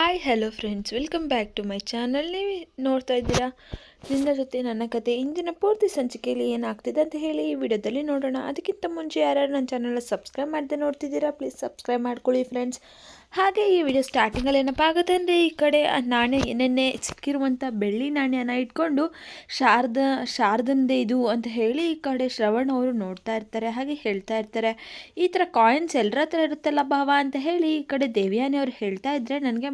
Hi hello friends welcome back to my channel ನೀವು ನೋಡ್ತಾ ಇದ್ದೀರಾ? ನಿನ್ನ ಜೊತೆ ನನ್ನ ಕತೆ ಇಂದಿನ ಪೂರ್ತಿ ಸಂಚಿಕೆಯಲ್ಲಿ ಏನಾಗ್ತಿದೆ ಅಂತ ಹೇಳಿ ಈ ವಿಡಿಯೋದಲ್ಲಿ ನೋಡೋಣ. ಅದಕ್ಕಿಂತ ಮುಂಚೆ ಯಾರ್ಯಾರು ನನ್ನ ಚಾನಲ್ನ ಸಬ್ಸ್ಕ್ರೈಬ್ ಮಾಡದೆ ನೋಡ್ತಿದ್ದೀರಾ ಪ್ಲೀಸ್ ಸಬ್ಸ್ಕ್ರೈಬ್ ಮಾಡ್ಕೊಳ್ಳಿ ಫ್ರೆಂಡ್ಸ್ ಹಾಗೆ ಈ ವಿಡಿಯೋ ಸ್ಟಾರ್ಟಿಂಗಲ್ಲಿ ಏನಪ್ಪಾಗುತ್ತೆ ಅಂದರೆ ಈ ಕಡೆ ಆ ನಾಣ್ಯ ನೆನ್ನೆ ಸಿಕ್ಕಿರುವಂಥ ಬೆಳ್ಳಿ ನಾಣ್ಯನ ಇಟ್ಕೊಂಡು ಶಾರದ, ಶಾರದಂದೆ ಇದು ಅಂತ ಹೇಳಿ ಈ ಕಡೆ ಶ್ರವಣ್ ಅವರು ನೋಡ್ತಾ ಇರ್ತಾರೆ, ಹಾಗೆ ಹೇಳ್ತಾ ಇರ್ತಾರೆ. ಈ ಥರ ಕಾಯಿನ್ಸ್ ಎಲ್ಲರ ಹತ್ರ ಇರುತ್ತಲ್ಲ ಭಾವ ಅಂತ ಹೇಳಿ ಈ ಕಡೆ ದೇವ್ಯಾನಿ ಅವ್ರು ಹೇಳ್ತಾ ಇದ್ದರೆ ನನಗೆ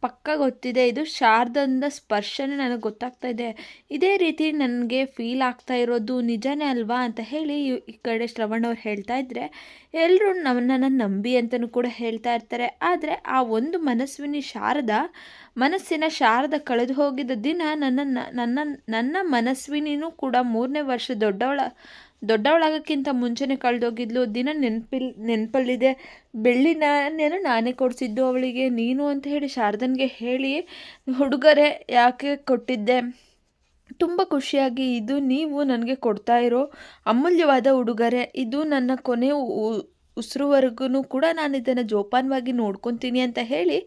ಪಕ್ಕ ಗೊತ್ತಿದೆ. ಇದು ಶಾರದಂದ ಸ್ಪರ್ಶನೇ ನನಗೆ ಗೊತ್ತಾಗ್ತಾ ಇದೆ. ಇದೇ ರೀತಿ ನನಗೆ ಫೀಲ್ ಆಗ್ತಾ ಇರೋದು ನಿಜನೇ ಅಲ್ವಾ ಅಂತ ಹೇಳಿ ಈ- ಕಡೆ ಶ್ರವಣ್ ಅವ್ರು ಹೇಳ್ತಾ ಇದ್ದರೆ ಎಲ್ಲರೂ ನನ್ನನ್ನು ನಂಬಿ ಅಂತಲೂ ಕೂಡ ಹೇಳ್ತಾ ಇರ್ತಾರೆ. ಆದರೆ ಆ ಒಂದು ಮನಸ್ವಿನಿ ಶಾರದ, ಮನಸ್ಸಿನ ಶಾರದ ಕಳೆದು ಹೋಗಿದ್ದ ದಿನ ನನ್ನ ನನ್ನ ನನ್ನ ಮನಸ್ವಿನಿನೂ ಕೂಡ ಮೂರನೇ ವರ್ಷ ದೊಡ್ಡವಳ ದೊಡ್ಡವಳಾಗೋಕ್ಕಿಂತ ಮುಂಚೆನೇ ಕಳೆದೋಗಿದ್ಲು. ದಿನ ನೆನಪಿಲ್, ನೆನಪಲ್ಲಿದೆ. ಬೆಳ್ಳಿ ನಾನೇನು ನಾನೇ ಕೊಡಿಸಿದ್ದು ಅವಳಿಗೆ. ನೀನು ಅಂತ ಹೇಳಿ ಶಾರದನ್ಗೆ ಹೇಳಿ ಹುಡುಗರೆ ಯಾಕೆ ಕೊಟ್ಟಿದ್ದೆ? ತುಂಬ ಖುಷಿಯಾಗಿ, ಇದು ನೀವು ನನಗೆ ಕೊಡ್ತಾ ಇರೋ ಅಮೂಲ್ಯವಾದ ಉಡುಗೊರೆ. ಇದು ನನ್ನ ಕೊನೆ ಉಸಿರುವರೆಗೂ ಕೂಡ ನಾನು ಇದನ್ನು ಜೋಪಾನವಾಗಿ ನೋಡ್ಕೊತೀನಿ ಅಂತ ಹೇಳಿ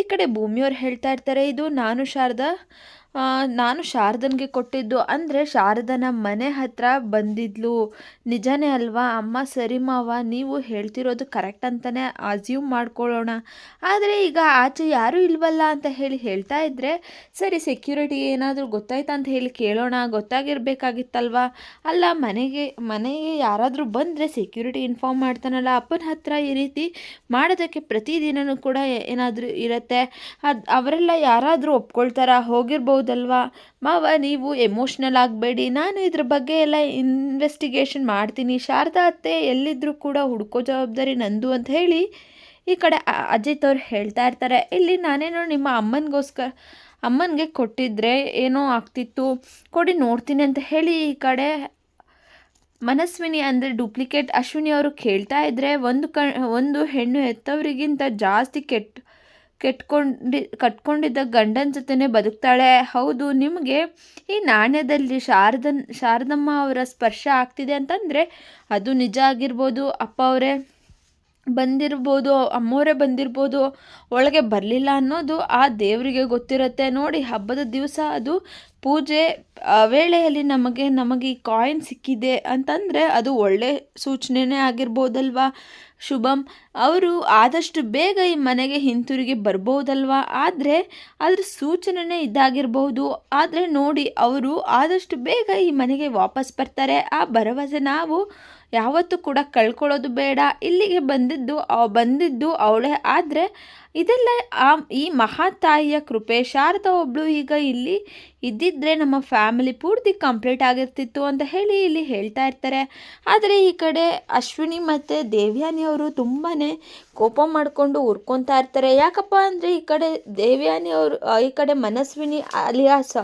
ಈ ಕಡೆ ಭೂಮಿಯವ್ರು ಹೇಳ್ತಾ ಇರ್ತಾರೆ. ಇದು ನಾನು ಶಾರದಾ ನಾನು ಶಾರದನ್ಗೆ ಕೊಟ್ಟಿದ್ದು ಅಂದರೆ ಶಾರದನ ಮನೆ ಹತ್ರ ಬಂದಿದ್ಲು. ನಿಜನೇ ಅಲ್ವಾ? ಅಮ್ಮ, ಸರಿ ಮಾವ, ನೀವು ಹೇಳ್ತಿರೋದು ಕರೆಕ್ಟ್ ಅಂತಲೇ ಅಸ್ಯೂಮ್ ಮಾಡ್ಕೊಳ್ಳೋಣ. ಆದರೆ ಈಗ ಆಚೆ ಯಾರೂ ಇಲ್ವಲ್ಲ ಅಂತ ಹೇಳಿ ಹೇಳ್ತಾ ಇದ್ದರೆ ಸರಿ ಸೆಕ್ಯೂರಿಟಿ ಏನಾದರೂ ಗೊತ್ತಾಯ್ತಾ ಅಂತ ಹೇಳಿ ಕೇಳೋಣ, ಗೊತ್ತಾಗಿರಬೇಕಾಗಿತ್ತಲ್ವಾ? ಅಲ್ಲ, ಮನೆಗೆ ಮನೆಗೆ ಯಾರಾದರೂ ಬಂದರೆ ಸೆಕ್ಯೂರಿಟಿ ಇನ್ಫಾರ್ಮ್ ಮಾಡ್ತಾನಲ್ಲ, ಅಪ್ಪನ ಹತ್ರ ಈ ರೀತಿ ಮಾಡೋದಕ್ಕೆ ಪ್ರತಿದಿನವೂ ಕೂಡ ಏನಾದರೂ ಇರುತ್ತೆ. ಅದು, ಅವರೆಲ್ಲ ಯಾರಾದರೂ ಒಪ್ಕೊಳ್ತಾರಾ? ಹೋಗಿರ್ಬೋದಲ್ವಾ ಮಾವ, ನೀವು ಎಮೋಷ್ನಲ್ ಆಗಬೇಡಿ. ನಾನು ಇದ್ರ ಬಗ್ಗೆ ಎಲ್ಲ ಇನ್ವೆಸ್ಟಿಗೇಷನ್ ಮಾಡ್ತೀನಿ. ಶಾರದಾ ಅತ್ತೆ ಎಲ್ಲಿದ್ದರೂ ಕೂಡ ಹುಡ್ಕೋ ಜವಾಬ್ದಾರಿ ನಂದು ಅಂತ ಹೇಳಿ ಈ ಕಡೆ ಅಜಿತ್ ಅವ್ರು ಹೇಳ್ತಾ ಇರ್ತಾರೆ. ಇಲ್ಲಿ ನಾನೇನೋ ನಿಮ್ಮ ಅಮ್ಮನಿಗೋಸ್ಕರ, ಅಮ್ಮನಿಗೆ ಕೊಟ್ಟಿದ್ರೆ ಏನೋ ಆಗ್ತಿತ್ತು, ಕೊಡಿ ನೋಡ್ತೀನಿ ಅಂತ ಹೇಳಿ ಈ ಕಡೆ ಮನಸ್ವಿನಿ ಅಂದರೆ ಡೂಪ್ಲಿಕೇಟ್ ಅಶ್ವಿನಿ ಅವರು ಕೇಳ್ತಾ ಇದ್ದರೆ ಒಂದು ಕ, ಒಂದು ಹೆಣ್ಣು ಹೆತ್ತವರಿಗಿಂತ ಜಾಸ್ತಿ ಕೆಟ್ಟ ಕೆಟ್ಕೊಂಡಿ, ಕಟ್ಕೊಂಡಿದ್ದ ಗಂಡನ ಜೊತೆನೇ ಬದುಕ್ತಾಳೆ. ಹೌದು, ನಿಮಗೆ ಈ ನಾಣ್ಯದಲ್ಲಿ ಶಾರದನ್, ಶಾರದಮ್ಮ ಅವರ ಸ್ಪರ್ಶ ಆಗ್ತಿದೆ ಅಂತಂದರೆ ಅದು ನಿಜ ಆಗಿರ್ಬೋದು. ಅಪ್ಪ ಅವರೇ ಬಂದಿರ್ಬೋದು, ಅಮ್ಮೋರೇ ಬಂದಿರ್ಬೋದು, ಒಳಗೆ ಬರಲಿಲ್ಲ ಅನ್ನೋದು ಆ ದೇವರಿಗೆ ಗೊತ್ತಿರುತ್ತೆ. ನೋಡಿ, ಹಬ್ಬದ ದಿವಸ ಅದು ಪೂಜೆ ವೇಳೆಯಲ್ಲಿ ನಮಗೆ ನಮಗೆ ಈ ಕಾಯಿನ್ ಸಿಕ್ಕಿದೆ ಅಂತಂದರೆ ಅದು ಒಳ್ಳೆ ಸೂಚನೆನೇ ಆಗಿರ್ಬೋದಲ್ವಾ? ಶುಭಂ. ಅವರು ಆದಷ್ಟು ಬೇಗ ಈ ಮನೆಗೆ ಹಿಂತಿರುಗಿ ಬರ್ಬೋದಲ್ವಾ? ಆದರೆ ಅದ್ರ ಸೂಚನೆನೇ ಇದ್ದಾಗಿರಬಹುದು ಆದರೆ ನೋಡಿ, ಅವರು ಆದಷ್ಟು ಬೇಗ ಈ ಮನೆಗೆ ವಾಪಸ್ ಬರ್ತಾರೆ. ಆ ಭರವಸೆ ನಾವು ಯಾವತ್ತೂ ಕೂಡ ಕಳ್ಕೊಳ್ಳೋದು ಬೇಡ. ಇಲ್ಲಿಗೆ ಬಂದಿದ್ದು ಬಂದಿದ್ದು ಅವಳೇ. ಆದರೆ, ಇದೆಲ್ಲ ಆ, ಈ ಮಹಾತಾಯಿಯ ಕೃಪೆ. ಶಾರದಾ ಒಬ್ಬಳು ಈಗ ಇಲ್ಲಿ ಇದ್ದಿದ್ರೆ ನಮ್ಮ ಫ್ಯಾಮಿಲಿ ಪೂರ್ತಿ ಕಂಪ್ಲೀಟ್ ಆಗಿರ್ತಿತ್ತು ಅಂತ ಹೇಳಿ ಇಲ್ಲಿ ಹೇಳ್ತಾ ಇರ್ತಾರೆ. ಆದರೆ ಈ ಕಡೆ ಅಶ್ವಿನಿ ಮತ್ತು ದೇವ್ಯಾನಿ ಅವರು ತುಂಬಾ ಕೋಪ ಮಾಡಿಕೊಂಡು ಉರ್ಕೊತಾ ಇರ್ತಾರೆ. ಯಾಕಪ್ಪ ಅಂದರೆ ಈ ಕಡೆ ದೇವ್ಯಾನಿ ಅವರು ಈ ಕಡೆ ಮನಸ್ವಿನಿ, ಅಲಿಯಾಸ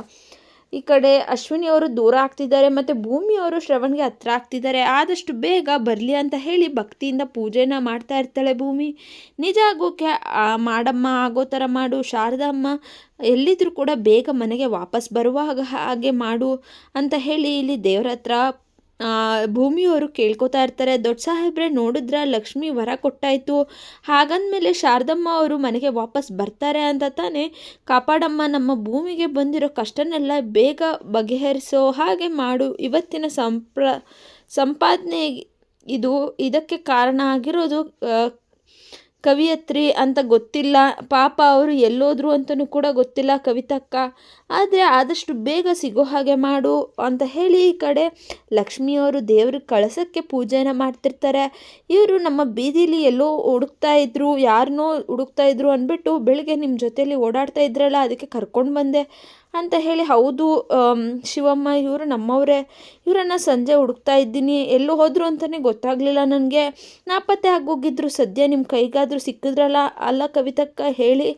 ಈ ಕಡೆ ಅಶ್ವಿನಿ ಅವರು ದೂರ ಆಗ್ತಿದ್ದಾರೆ ಮತ್ತು ಭೂಮಿಯವರು ಶ್ರವಣ್ಗೆ ಹತ್ರ ಆಗ್ತಿದ್ದಾರೆ. ಆದಷ್ಟು ಬೇಗ ಬರಲಿ ಅಂತ ಹೇಳಿ ಭಕ್ತಿಯಿಂದ ಪೂಜೆನ ಮಾಡ್ತಾ ಇರ್ತಾಳೆ ಭೂಮಿ. ನಿಜ ಆಗೋಕೆ ಆ, ಮಾಡಮ್ಮ ಆಗೋ ಥರ ಮಾಡು ಶಾರದಮ್ಮ ಎಲ್ಲಿದ್ರೂ ಕೂಡ ಬೇಗ ಮನೆಗೆ ವಾಪಸ್ ಬರುವಾಗ ಹಾಗೆ ಮಾಡು ಅಂತ ಹೇಳಿ ಇಲ್ಲಿ ದೇವ್ರ ಹತ್ರ ಭೂಮಿಯವರು ಕೇಳ್ಕೊತಾ ಇರ್ತಾರೆ, ದೊಡ್ಡ ಸಾಹೇಬ್ರೆ, ನೋಡಿದ್ರೆ ಲಕ್ಷ್ಮಿ ವರ ಕೊಟ್ಟಾಯಿತು. ಹಾಗಂದಮೇಲೆ ಶಾರದಮ್ಮ ಅವರು ಮನೆಗೆ ವಾಪಸ್ ಬರ್ತಾರೆ ಅಂತ ತಾನೇ ಕಾಪಾಡಮ್ಮ, ನಮ್ಮ ಭೂಮಿಗೆ ಬಂದಿರೋ ಕಷ್ಟನೆಲ್ಲ ಬೇಗ ಬಗೆಹರಿಸೋ ಹಾಗೆ ಮಾಡು. ಇವತ್ತಿನ ಸಂಪ್ರ, ಸಂಪಾದನೆ ಇದು ಇದಕ್ಕೆ ಕಾರಣ ಆಗಿರೋದು ಕವಿಯತ್ರಿ ಅಂತ ಗೊತ್ತಿಲ್ಲ. ಪಾಪ ಅವರು ಎಲ್ಲೋದ್ರು ಅಂತಲೂ ಕೂಡ ಗೊತ್ತಿಲ್ಲ ಕವಿತಕ್ಕ. ಆದರೆ ಆದಷ್ಟು ಬೇಗ ಸಿಗೋ ಹಾಗೆ ಮಾಡು ಅಂತ ಹೇಳಿ ಈ ಕಡೆ ಲಕ್ಷ್ಮಿಯವರು ದೇವ್ರಿಗೆ ಕಳಸಕ್ಕೆ ಪೂಜೆನ ಮಾಡ್ತಿರ್ತಾರೆ. ಇವರು ನಮ್ಮ ಬೀದಿಲಿ ಎಲ್ಲೋ ಹುಡುಕ್ತಾ ಇದ್ರು ಯಾರನ್ನೋ ಹುಡುಕ್ತಾ ಇದ್ರು ಅಂದ್ಬಿಟ್ಟು ಬೆಳಗ್ಗೆ ನಿಮ್ಮ ಜೊತೆಯಲ್ಲಿ ಓಡಾಡ್ತಾ ಇದ್ರಲ್ಲ, ಅದಕ್ಕೆ ಕರ್ಕೊಂಡು ಬಂದೆ. ಅಂತ ಹೇಳಿ, ಹೌದು ಶಿವಮ್ಮ, ಇವರು ನಮ್ಮವರೇ. ಇವರನ್ನು ಸಂಜೆ ಹುಡುಕ್ತಾ ಇದ್ದೀನಿ. ಎಲ್ಲೂ ಹೋದರು ಅಂತಲೇ ಗೊತ್ತಾಗಲಿಲ್ಲ ನನಗೆ. ನಾಪತ್ತೆ ಆಗೋಗಿದ್ರು, ಸದ್ಯ ನಿಮ್ಮ ಕೈಗಾದರೂ ಸಿಕ್ಕಿದ್ರಲ್ಲ? ಅಲ್ಲ ಕವಿತಕ್ಕ, ಹೇಳಿ,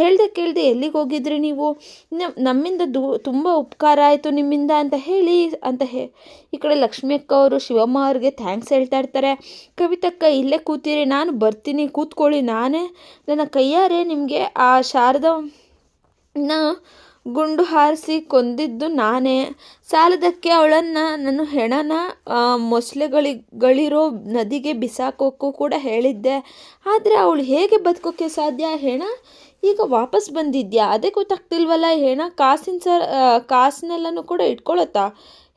ಹೇಳ್ದೆ ಕೇಳ್ದೆ ಎಲ್ಲಿಗೆ ಹೋಗಿದ್ರಿ ನೀವು? ನಮ್ಮಿಂದ ದೂ, ತುಂಬ ಉಪಕಾರ ಆಯಿತು ನಿಮ್ಮಿಂದ ಅಂತ ಹೇಳಿ, ಅಂತ ಹೇ, ಈ ಕಡೆ ಲಕ್ಷ್ಮಿ ಅಕ್ಕ ಅವರು, ಶಿವಮ್ಮ ಅವ್ರಿಗೆ ಥ್ಯಾಂಕ್ಸ್ ಹೇಳ್ತಾ ಇರ್ತಾರೆ. ಕವಿತಕ್ಕ, ಇಲ್ಲೇ ಕೂತೀರಿ, ನಾನು ಬರ್ತೀನಿ, ಕೂತ್ಕೊಳ್ಳಿ ನಾನೇ. ನನ್ನ ಕೈಯಾರೆ ನಿಮಗೆ ಆ ಶಾರದ ನ ಗುಂಡು ಹಾರಿಸಿ ಕೊಂದಿದ್ದು ನಾನೇ. ಸಾಲದಕ್ಕೆ ಅವಳನ್ನು ನಾನು ಹೆಣನ ಮೊಸಳೆಗಳಿಗಳಿರೋ ನದಿಗೆ ಬಿಸಾಕೋಕ್ಕೂ ಕೂಡ ಹೇಳಿದ್ದೆ. ಆದರೆ ಅವಳು ಹೇಗೆ ಬದುಕೋಕ್ಕೆ ಸಾಧ್ಯ ಹೆಣ? ಈಗ ವಾಪಸ್ ಬಂದಿದ್ಯಾ? ಅದೇ ಗೊತ್ತಾಗ್ತಿಲ್ವಲ್ಲ ಹೆಣ? ಕಾಸಿನ ಸರ್ ಕಾಸನ್ನೆಲ್ಲನೂ ಕೂಡ ಇಟ್ಕೊಳತ್ತಾ?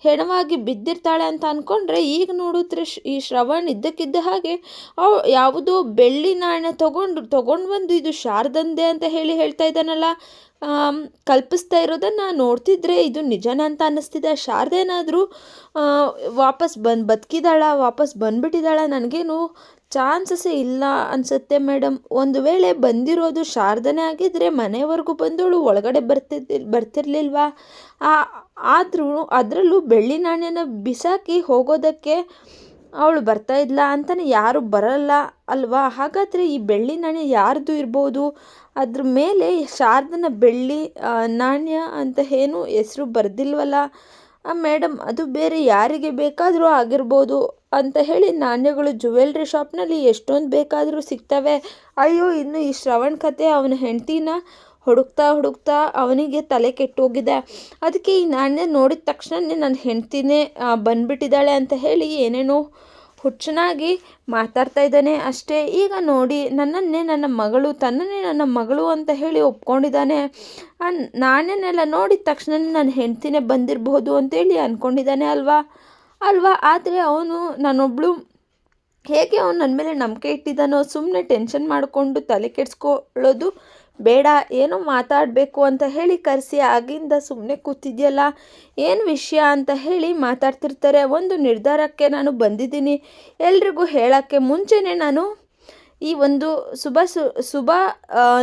ಹೆಣವಾಗಿ ಬಿದ್ದಿರ್ತಾಳೆ ಅಂತ ಅಂದ್ಕೊಂಡ್ರೆ ಈಗ ನೋಡಿದ್ರೆ ಈ ಶ್ರವಣ್ ಇದ್ದಕ್ಕಿದ್ದ ಹಾಗೆ ಅವ್ ಯಾವುದೋ ಬೆಳ್ಳಿ ನಾಣ್ಯ ತಗೊಂಡು ತಗೊಂಡು ಬಂದು ಇದು ಶಾರದಂದೆ ಅಂತ ಹೇಳಿ ಹೇಳ್ತಾ ಇದ್ದಾನಲ್ಲ. ಕಲ್ಪಿಸ್ತಾ ಇರೋದನ್ನು ನೋಡ್ತಿದ್ರೆ ಇದು ನಿಜನ ಅಂತ ಅನ್ನಿಸ್ತಿದೆ. ಶಾರದೇನಾದರೂ ವಾಪಸ್ ಬಂದು, ಬದುಕಿದಾಳ, ವಾಪಸ್ ಬಂದುಬಿಟ್ಟಿದ್ದಾಳ ನನಗೇನು ಚಾನ್ಸಸ್ಸೇ ಇಲ್ಲ ಅನಿಸುತ್ತೆ ಮೇಡಮ್. ಒಂದು ವೇಳೆ ಬಂದಿರೋದು ಶಾರದನೆ ಆಗಿದ್ದರೆ ಮನೆವರೆಗೂ ಬಂದವಳು ಒಳಗಡೆ ಬರ್ತಿದ್ದಿ ಬರ್ತಿರ್ಲಿಲ್ವಾ? ಆದರೂ ಅದರಲ್ಲೂ ಬೆಳ್ಳಿ ನಾಣ್ಯನ ಬಿಸಾಕಿ ಹೋಗೋದಕ್ಕೆ ಅವಳು ಬರ್ತಾ ಇದ್ಲ ಅಂತಲೇ ಯಾರು ಬರಲ್ಲ ಅಲ್ವಾ? ಹಾಗಾದರೆ ಈ ಬೆಳ್ಳಿ ನಾಣ್ಯ ಯಾರ್ದು ಇರ್ಬೋದು? ಅದ್ರ ಮೇಲೆ ಶಾರದನ ಬೆಳ್ಳಿ ನಾಣ್ಯ ಅಂತ ಏನು ಹೆಸರು ಬರೆದಿಲ್ವಲ್ಲ? ಮೇಡಮ್, ಅದು ಬೇರೆ ಯಾರಿಗೆ ಬೇಕಾದರೂ ಆಗಿರ್ಬೋದು. ಅಂತ ಹೇಳಿ ನಾಣ್ಯಗಳು ಜುವೆಲ್ರಿ ಶಾಪ್ನಲ್ಲಿ ಎಷ್ಟೊಂದು ಬೇಕಾದರೂ ಸಿಗ್ತವೆ. ಅಯ್ಯೋ, ಇನ್ನು ಈ ಶ್ರವಣ್ ಕತೆ ಅವನ ಹೆಂಡ್ತಿನ ಹುಡುಕ್ತಾ ಹುಡುಕ್ತಾ ಅವನಿಗೆ ತಲೆ ಕೆಟ್ಟೋಗಿದೆ. ಅದಕ್ಕೆ ಈ ನಾಣ್ಯ ನೋಡಿದ ತಕ್ಷಣನೇ ನನ್ನ ಹೆಂಡ್ತಿನೇ ಬಂದ್ಬಿಟ್ಟಿದ್ದಾಳೆ ಅಂತ ಹೇಳಿ ಏನೇನೋ ಹುಚ್ಚನಾಗಿ ಮಾತಾಡ್ತಾ ಇದ್ದಾನೆ ಅಷ್ಟೇ. ಈಗ ನೋಡಿ, ನನ್ನನ್ನೇ ನನ್ನ ಮಗಳು, ತನ್ನನ್ನೇ ನನ್ನ ಮಗಳು ಅಂತ ಹೇಳಿ ಒಪ್ಕೊಂಡಿದ್ದಾನೆ. ನಾಣ್ಯನೆಲ್ಲ ನೋಡಿದ ತಕ್ಷಣ ನನ್ನ ಹೆಂಡ್ತಿನೇ ಬಂದಿರಬಹುದು ಅಂತೇಳಿ ಅಂದ್ಕೊಂಡಿದ್ದಾನೆ ಅಲ್ವಾ? ಅಲ್ವಾ? ಆದರೆ ಅವನು ನಾನೊಬ್ಬಳು ಹೇಗೆ ಅವನು ನನ್ನ ಮೇಲೆ ನಂಬಿಕೆ ಇಟ್ಟಿದ್ದಾನೋ ಸುಮ್ಮನೆ ಟೆನ್ಷನ್ ಮಾಡಿಕೊಂಡು ತಲೆ ಕೆಡಿಸ್ಕೊಳ್ಳೋದು ಬೇಡ, ಏನೋ ಮಾತಾಡಬೇಕು ಅಂತ ಹೇಳಿ ಕರೆಸಿ ಆಗಿಂದ ಸುಮ್ಮನೆ ಕೂತಿದ್ಯಲ್ಲ, ಏನು ವಿಷಯ ಅಂತ ಹೇಳಿ ಮಾತಾಡ್ತಿರ್ತಾರೆ. ಒಂದು ನಿರ್ಧಾರಕ್ಕೆ ನಾನು ಬಂದಿದ್ದೀನಿ. ಎಲ್ರಿಗೂ ಹೇಳೋಕ್ಕೆ ಮುಂಚೆನೇ ನಾನು ಈ ಒಂದು ಶುಭ ಶುಭ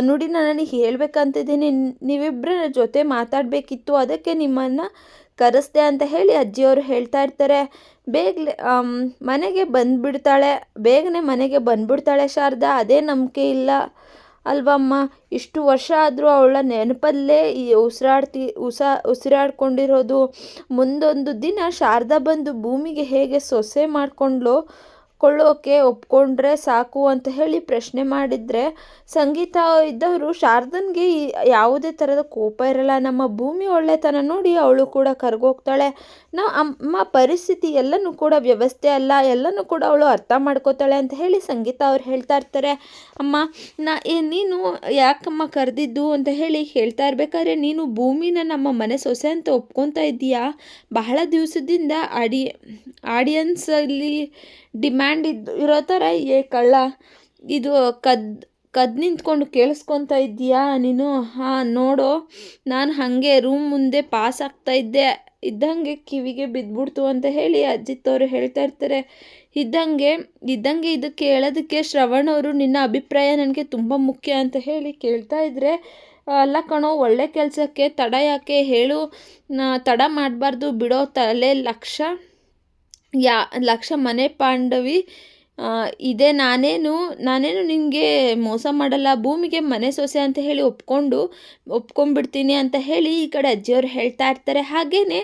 ನುಡಿನ ನನಗೆ ಹೇಳಬೇಕಂತಿದ್ದೀನಿ. ನೀವಿಬ್ಬರ ಜೊತೆ ಮಾತಾಡಬೇಕಿತ್ತು. ಅದಕ್ಕೆ ನಿಮ್ಮನ್ನು ಕರೆಸ್ದೆ ಅಂತ ಹೇಳಿ ಅಜ್ಜಿಯವರು ಹೇಳ್ತಾ ಇರ್ತಾರೆ. ಬೇಗಲೆ ಮನೆಗೆ ಬಂದುಬಿಡ್ತಾಳೆ. ಬೇಗನೆ ಮನೆಗೆ ಬಂದ್ಬಿಡ್ತಾಳೆ ಶಾರದಾ. ಅದೇ ನಂಬಿಕೆ ಇಲ್ಲ. ಅಲ್ವಮ್ಮ, ಇಷ್ಟು ವರ್ಷ ಆದರೂ ಅವಳ ನೆನಪಲ್ಲೇ ಈ ಉಸಿರಾಡ್ತಿ, ಉಸ, ಉಸಿರಾಡ್ಕೊಂಡಿರೋದು. ಮುಂದೊಂದು ದಿನ ಶಾರದಾ ಬಂದು ಭೂಮಿಗೆ ಹೇಗೆ ಸೊಸೆ ಮಾಡಿಕೊಂಡ್ಲೋ ಕೊಳ್ಳೋಕೆ ಒಪ್ಕೊಂಡ್ರೆ ಸಾಕು ಅಂತ ಹೇಳಿ ಪ್ರಶ್ನೆ ಮಾಡಿದರೆ, ಸಂಗೀತ ಇದ್ದವರು ಶಾರದನ್ಗೆ ಯಾವುದೇ ಥರದ ಕೋಪ ಇರಲ್ಲ. ನಮ್ಮ ಭೂಮಿ ಒಳ್ಳೆತನ ನೋಡಿ ಅವಳು ಕೂಡ ಕರ್ಗೋಗ್ತಾಳೆ. ನಾವು ಅಮ್ಮ ಪರಿಸ್ಥಿತಿ ಎಲ್ಲನೂ ಕೂಡ ವ್ಯವಸ್ಥೆ ಅಲ್ಲ. ಎಲ್ಲನೂ ಕೂಡ ಅವಳು ಅರ್ಥ ಮಾಡ್ಕೋತಾಳೆ ಅಂತ ಹೇಳಿ ಸಂಗೀತ ಅವ್ರು ಹೇಳ್ತಾ ಇರ್ತಾರೆ. ಅಮ್ಮ, ನಾ ನೀನು ಯಾಕಮ್ಮ ಕರೆದಿದ್ದು? ಅಂತ ಹೇಳಿ ಹೇಳ್ತಾ ಇರ್ಬೇಕಾದ್ರೆ, ನೀನು ಭೂಮಿನ ನಮ್ಮ ಮನೆ ಸೊಸೆ ಅಂತ ಒಪ್ಕೊತಾ ಇದ್ದೀಯಾ? ಬಹಳ ದಿವಸದಿಂದ ಆಡಿ ಆಡಿಯನ್ಸಲ್ಲಿ ಡಿಮ್ಯಾಂಡ್ ಇದ್ದು ಇರೋ ಥರ ಏ ಕಳ್ಳ. ಇದು ಕದ್ದು ಕದ್ದು ನಿಂತ್ಕೊಂಡು ಕೇಳಿಸ್ಕೊತಾ ಇದ್ದೀಯಾ ನೀನು? ಹಾಂ, ನೋಡು. ನಾನು ಹಾಗೆ ರೂಮ್ ಮುಂದೆ ಪಾಸ್ ಆಗ್ತಾ ಇದ್ದೆ. ಇದ್ದಂಗೆ ಕಿವಿಗೆ ಬಿದ್ದುಬಿಡ್ತು ಅಂತ ಹೇಳಿ ಅಜಿತ್ ಅವರು ಹೇಳ್ತಾ ಇರ್ತಾರೆ. ಇದ್ದಂಗೆ ಇದ್ದಂಗೆ ಇದು ಕೇಳೋದಕ್ಕೆ ಶ್ರವಣ್ ಅವರು ನಿನ್ನ ಅಭಿಪ್ರಾಯ ನನಗೆ ತುಂಬ ಮುಖ್ಯ ಅಂತ ಹೇಳಿ ಕೇಳ್ತಾ ಇದ್ದರೆ ಅಲ್ಲ ಕಣೋ, ಒಳ್ಳೆ ಕೆಲಸಕ್ಕೆ ತಡ ಯಾಕೆ? ಹೇಳು. ತಡ ಮಾಡಬಾರ್ದು. ಬಿಡೋ ತಲೆ ಲಕ್ಷ. ಯಾ ಲಕ್ಷ ಮನೆ ಪಾಂಡವಿ ಇದೆ, ನಾನೇನು ನಾನೇನು ನಿನಗೆ ಮೋಸ ಮಾಡಲ್ಲ, ಭೂಮಿಗೆ ಮನೆ ಸೊಸೆ ಅಂತ ಹೇಳಿ ಒಪ್ಕೊಂಡು, ಒಪ್ಕೊಂಡ್ಬಿಡ್ತೀನಿ ಅಂತ ಹೇಳಿ ಈ ಕಡೆ ಅಜ್ಜಿಯವರು ಹೇಳ್ತಾ ಇರ್ತಾರೆ. ಹಾಗೆಯೇ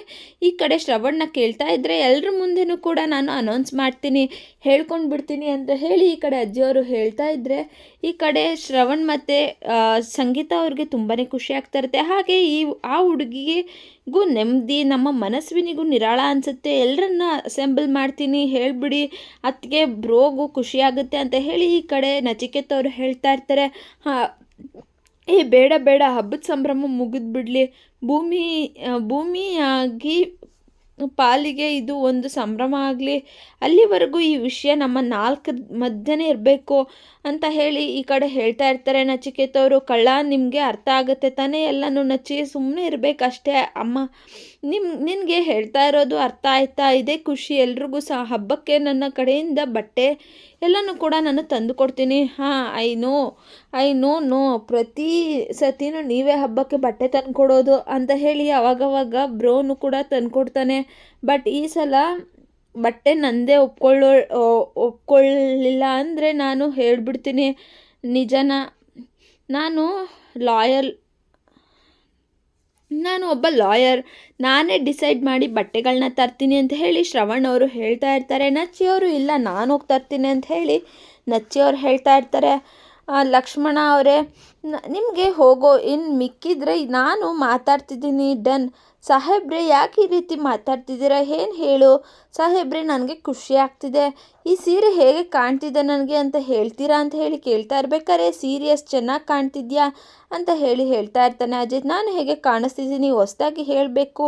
ಈ ಕಡೆ ಶ್ರವಣ್ನ ಕೇಳ್ತಾ ಇದ್ದರೆ ಎಲ್ಲರ ಮುಂದೆನೂ ಕೂಡ ನಾನು ಅನೌನ್ಸ್ ಮಾಡ್ತೀನಿ ಹೇಳ್ಕೊಂಡು ಬಿಡ್ತೀನಿ ಅಂತ ಹೇಳಿ ಈ ಕಡೆ ಅಜ್ಜಿಯವರು ಹೇಳ್ತಾ ಇದ್ದರೆ ಈ ಕಡೆ ಶ್ರವಣ್ ಮತ್ತು ಸಂಗೀತ ಅವ್ರಿಗೆ ತುಂಬಾ ಖುಷಿ ಆಗ್ತಾ ಇರುತ್ತೆ. ಹಾಗೆ ಈ, ಆ ಹುಡುಗಿಗೂ ನೆಮ್ಮದಿ, ನಮ್ಮ ಮನಸ್ವಿನಿಗೂ ನಿರಾಳ ಅನಿಸುತ್ತೆ. ಎಲ್ಲರನ್ನ ಅಸೆಂಬಲ್ ಮಾಡ್ತೀನಿ, ಹೇಳಿಬಿಡಿ ಅದಕ್ಕೆ ಬ್ರೋಗೂ ಖುಷಿಯಾಗುತ್ತೆ ಅಂತ ಹೇಳಿ ಈ ಕಡೆ ನಚಿಕೇತ್ ಅವರು ಹೇಳ್ತಾ ಇರ್ತಾರೆ. ಹಾಂ, ಏ, ಬೇಡ ಬೇಡ, ಹಬ್ಬದ ಸಂಭ್ರಮ ಮುಗಿದು ಬಿಡಲಿ. ಭೂಮಿ ಭೂಮಿಯಾಗಿ ಪಾಲಿಗೆ ಇದು ಒಂದು ಸಂಭ್ರಮ ಆಗಲಿ. ಅಲ್ಲಿವರೆಗೂ ಈ ವಿಷಯ ನಮ್ಮ ನಾಲ್ಕು ಮಧ್ಯನೇ ಇರಬೇಕು ಅಂತ ಹೇಳಿ ಈ ಕಡೆ ಹೇಳ್ತಾ ಇರ್ತಾರೆ ನಚಿಕೇತವರು. ಕಳ್ಳ, ನಿಮಗೆ ಅರ್ಥ ಆಗುತ್ತೆ ತಾನೇ? ಎಲ್ಲನೂ ನಚಿ ಸುಮ್ಮನೆ ಇರಬೇಕಷ್ಟೇ. ಅಮ್ಮ ನಿಮ್ಮ ನಿನಗೆ ಹೇಳ್ತಾ ಇರೋದು ಅರ್ಥ ಆಯ್ತಾ? ಇದೆ ಖುಷಿ. ಎಲ್ರಿಗೂ ಸಹ ಹಬ್ಬಕ್ಕೆ ನನ್ನ ಕಡೆಯಿಂದ ಬಟ್ಟೆ ಎಲ್ಲನೂ ಕೂಡ ನಾನು ತಂದು ಕೊಡ್ತೀನಿ. ಹಾಂ, I know I know no. ಪ್ರತಿ ಸತಿನೂ ನೀವೇ ಹಬ್ಬಕ್ಕೆ ಬಟ್ಟೆ ತಂದು ಕೊಡೋದು ಅಂತ ಹೇಳಿ ಅವಾಗವಾಗ ಬ್ರೋನು ಕೂಡ ತಂದು ಕೊಡ್ತಾನೆ ಬಟ್ ಈ ಸಲ ಬಟ್ಟೆ ನಂದೇ ಒಪ್ಕೊಳ್ಳೋ ಒಪ್ಕೊಳ್ಳಿಲ್ಲ ಅಂದರೆ ನಾನು ಹೇಳಿಬಿಡ್ತೀನಿ. ನಿಜನ, ನಾನು ಲಾಯಲ್ ನಾನು ಒಬ್ಬ ಲಾಯರ್. ನಾನೇ ಡಿಸೈಡ್ ಮಾಡಿ ಬಟ್ಟೆಗಳನ್ನ ತರ್ತೀನಿ ಅಂತ ಹೇಳಿ ಶ್ರವಣ್ ಅವರು ಹೇಳ್ತಾ ಇರ್ತಾರೆ. ನಚ್ಚಿಯವರು ಇಲ್ಲ, ನಾನು ಹೋಗಿ ತರ್ತೀನಿ ಅಂತ ಹೇಳಿ ನಚ್ಚಿಯವ್ರು ಹೇಳ್ತಾ ಇರ್ತಾರೆ. ಲಕ್ಷ್ಮಣ ಅವರೇ ನಿಮಗೆ ಹೋಗೋ ಇನ್ನು ಮಿಕ್ಕಿದ್ರೆ ನಾನು ಮಾತಾಡ್ತಿದ್ದೀನಿ. ಡನ್, ಸಾಹೇಬ್ರೆ, ಯಾಕೆ ಈ ರೀತಿ ಮಾತಾಡ್ತಿದ್ದೀರಾ? ಏನು ಹೇಳು? ಸಾಹೇಬ್ರೆ, ನನಗೆ ಖುಷಿ ಆಗ್ತಿದೆ. ಈ ಸೀರೆ ಹೇಗೆ ಕಾಣ್ತಿದೆ ನನಗೆ ಅಂತ ಹೇಳ್ತೀರಾ ಅಂತ ಹೇಳಿ ಕೇಳ್ತಾ ಇರ್ಬೇಕಾದ್ರೆ ಸೀರಿಯಸ್ ಚೆನ್ನಾಗಿ ಕಾಣ್ತಿದ್ಯಾ ಅಂತ ಹೇಳಿ ಹೇಳ್ತಾ ಇರ್ತಾನೆ ಅಜಿತ್ ನಾನು ಹೇಗೆ ಕಾಣಿಸ್ತಿದ್ದೀನಿ ಹೊಸದಾಗಿ ಹೇಳಬೇಕು,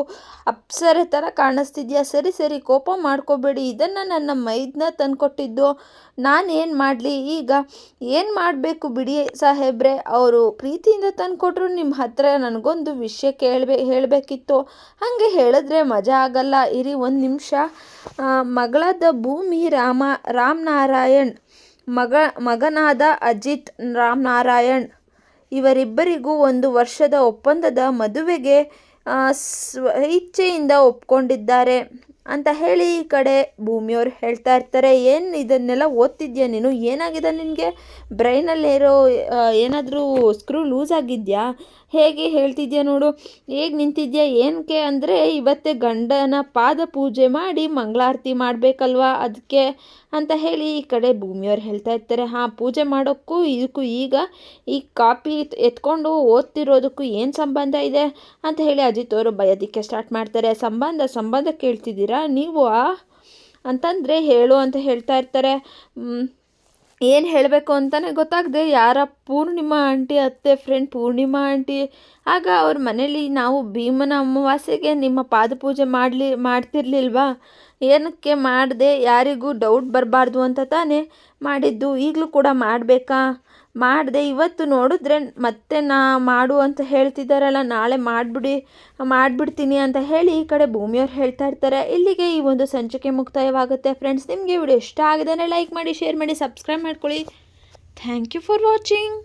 ಅಪ್ಸರೆ ಥರ ಕಾಣಿಸ್ತಿದ್ಯಾ? ಸರಿ ಸರಿ, ಕೋಪ ಮಾಡ್ಕೋಬೇಡಿ. ಇದನ್ನು ನನ್ನ ಮೈದನ್ನ ತಂದುಕೊಟ್ಟಿದ್ದು. ನಾನೇನು ಮಾಡಲಿ? ಈಗ ಏನು ಮಾಡಬೇಕು ಬಿಡಿ ಸಾಹೇಬ್ರೆ? ಅವರು ಪ್ರೀತಿಯಿಂದ ತಂದುಕೊಟ್ರು ನಿಮ್ಮ ಹತ್ರ ನನಗೊಂದು ವಿಷಯ ಕೇಳಬೇ, ಹೇಳಬೇಕಿತ್ತು. ಹಾಗೆ ಹೇಳಿದ್ರೆ ಮಜಾ ಆಗಲ್ಲ. ಇರಿ ಒಂದು ನಿಮಿಷ. ಮಗಳಾದ ಭೂಮಿ ರಾಮ, ರಾಮನಾರಾಯಣ್, ಮಗ, ಮಗನಾದ ಅಜಿತ್ ರಾಮನಾರಾಯಣ್ ಇವರಿಬ್ಬರಿಗೂ ಒಂದು ವರ್ಷದ ಒಪ್ಪಂದದ ಮದುವೆಗೆ ಸ್ವಇಚ್ಛೆಯಿಂದ ಸ್ವ ಇಚ್ಛೆಯಿಂದ ಒಪ್ಕೊಂಡಿದ್ದಾರೆ ಅಂತ ಹೇಳಿ ಈ ಕಡೆ ಭೂಮಿಯವ್ರು ಹೇಳ್ತಾ ಇರ್ತಾರೆ. ಏನು ಇದನ್ನೆಲ್ಲ ಓದ್ತಿದ್ಯಾ ನೀನು? ಏನಾಗಿದೆ ನಿನಗೆ? ಬ್ರೈನಲ್ಲಿರೋ ಏನಾದರೂ ಸ್ಕ್ರೂ ಲೂಸ್ ಆಗಿದೆಯಾ? ಹೇಗೆ ಹೇಳ್ತಿದ್ಯಾ ನೋಡು. ಹೇಗೆ ನಿಂತಿದ್ಯಾ? ಏನಕ್ಕೆ ಅಂದರೆ ಇವತ್ತೇ ಗಂಡನ ಪಾದ ಪೂಜೆ ಮಾಡಿ ಮಂಗಳಾರತಿ ಮಾಡಬೇಕಲ್ವಾ ಅದಕ್ಕೆ ಅಂತ ಹೇಳಿ ಈ ಕಡೆ ಭೂಮಿಯವ್ರು ಹೇಳ್ತಾ ಇರ್ತಾರೆ. ಹಾಂ, ಪೂಜೆ ಮಾಡೋಕ್ಕೂ ಇದಕ್ಕೂ ಈಗ ಈ ಕಾಪಿ ಎತ್ಕೊಂಡು ಓದ್ತಿರೋದಕ್ಕೂ ಏನು ಸಂಬಂಧ ಇದೆ ಅಂತ ಹೇಳಿ ಅಜಿತ್ ಅವರು ಬಯೋದಿಕ್ಕೆ ಸ್ಟಾರ್ಟ್ ಮಾಡ್ತಾರೆ. ಸಂಬಂಧ ಸಂಬಂಧ ಕೇಳ್ತಿದ್ದೀರಾ? ನೀವು ಅಂತಂದರೆ ಹೇಳು ಅಂತ ಹೇಳ್ತಾ ಇರ್ತಾರೆ. ಏನು ಹೇಳಬೇಕು ಅಂತಲೇ ಗೊತ್ತಾಗದೆ, ಯಾರ ಪೂರ್ಣಿಮಾ ಆಂಟಿ, ಅತ್ತೆ ಫ್ರೆಂಡ್ ಪೂರ್ಣಿಮಾ ಆಂಟಿ, ಆಗ ಅವ್ರ ಮನೇಲಿ ನಾವು ಭೀಮನ ಅಮಾವಾಸ್ಯೆಗೆ ನಿಮ್ಮ ಪಾದಪೂಜೆ ಮಾಡಲಿ, ಮಾಡ್ತಿರ್ಲಿಲ್ವಾ? ಏನಕ್ಕೆ ಮಾಡಿದೆ? ಯಾರಿಗೂ ಡೌಟ್ ಬರಬಾರ್ದು ಅಂತ ತಾನೇ ಮಾಡಿದ್ದು. ಈಗಲೂ ಕೂಡ ಮಾಡಬೇಕಾ? ಮಾಡಿದೆ, ಇವತ್ತು ನೋಡಿದ್ರೆ ಮತ್ತೆ ನಾ ಮಾಡು ಅಂತ ಹೇಳ್ತಿದ್ದಾರಲ್ಲ, ನಾಳೆ ಮಾಡಿಬಿಡಿ, ಮಾಡಿಬಿಡ್ತೀನಿ ಅಂತ ಹೇಳಿ ಈ ಕಡೆ ಭೂಮಿಯವ್ರು ಹೇಳ್ತಾ ಇರ್ತಾರೆ. ಇಲ್ಲಿಗೆ ಈ ಒಂದು ಸಂಚಿಕೆ ಮುಕ್ತಾಯವಾಗುತ್ತೆ ಫ್ರೆಂಡ್ಸ್ ನಿಮಗೆ ವಿಡಿಯೋ ಇಷ್ಟ ಆಗಿದೆ ಲೈಕ್ ಮಾಡಿ ಶೇರ್ ಮಾಡಿ ಸಬ್ಸ್ಕ್ರೈಬ್ ಮಾಡ್ಕೊಳ್ಳಿ. Thank you for watching